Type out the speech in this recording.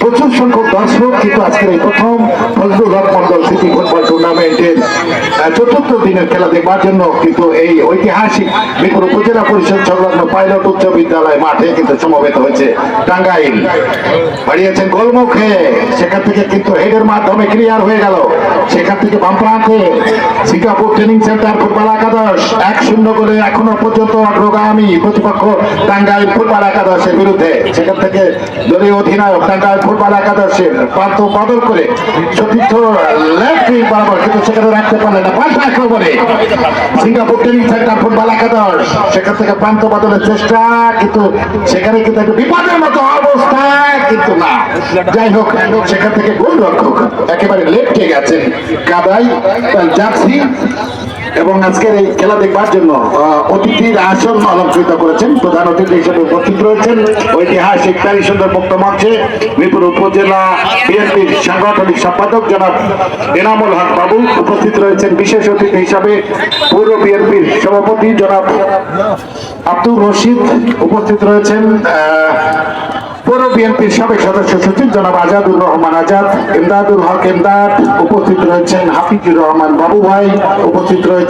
প্রচুর সংখ্যক দর্শক কিন্তু আজকের এই প্রথম ফজলুল হক মন্ডল সিটি ফুটবল টুর্নামেন্টের চতুর্থ দিনের খেলা দেখবার জন্য কিন্তু এই ঐতিহাসিক মিরপুর উপজেলা পরিষদ সংলগ্ন পাইলট উচ্চ বিদ্যালয় মাঠে কিন্তু সমবেত হয়েছে টাঙ্গাইল। বাড়িয়েছেন গোলমুখে, সেখান থেকে কিন্তু হেডের মাধ্যমে ক্লিয়ার হয়ে গেল। সেখান থেকে বাম প্রান্তে সিঙ্গাপুর ট্রেনিং সেন্টার ফুটবল একাদশ। এক শূন্য করে এখনও পর্যন্ত অগ্রগামী প্রতিপক্ষ টাঙ্গাইল ফুটবল একাদশের বিরুদ্ধে। সেখান থেকে দলীয় অধিনায়ক টাঙ্গাইল ফুটবল একাদশের প্রান্ত বদল করে সতীর্থ লেফট বরাবর কিন্তু সেখানে রাখতে পারলেন না। পাল্টা আক্রমণে সিঙ্গাপুর ট্রেনিং সেন্টার ফুটবল একাদশ। সেখান থেকে প্রান্ত বদলের চেষ্টা, কিন্তু সেখানে কিন্তু একটু বিপদের মতো যাই হোক, সেখান থেকে গোল রক্ষক একেবারে লেফটে গেছেন কাদাই জার্সি, এবং আজকের এই খেলা দেখবার জন্য অতিথির আসন অলঙ্কৃত করেছেন প্রধান অতিথি হিসেবে উপস্থিত রয়েছেন। ঐতিহাসিক প্যারি সুন্দর মুক্ত মঞ্চে মিরপুর উপজেলা বিএনপির সাংগঠনিক সম্পাদক জনাব এনামুল হক বাবু উপস্থিত রয়েছেন। বিশেষ অতিথি হিসাবে পৌর বিএনপির সভাপতি জনাব আব্দুর রশিদ উপস্থিত রয়েছেন। আহ, বিএনপির সাবেক সদস্য সচিব জনাব আজাদুর রহমান আজাদ এমদাদুল হক এমদাদ উপস্থিত রয়েছেন হাফিজুর রহমান বাবু ভাই উপস্থিত রয়েছেন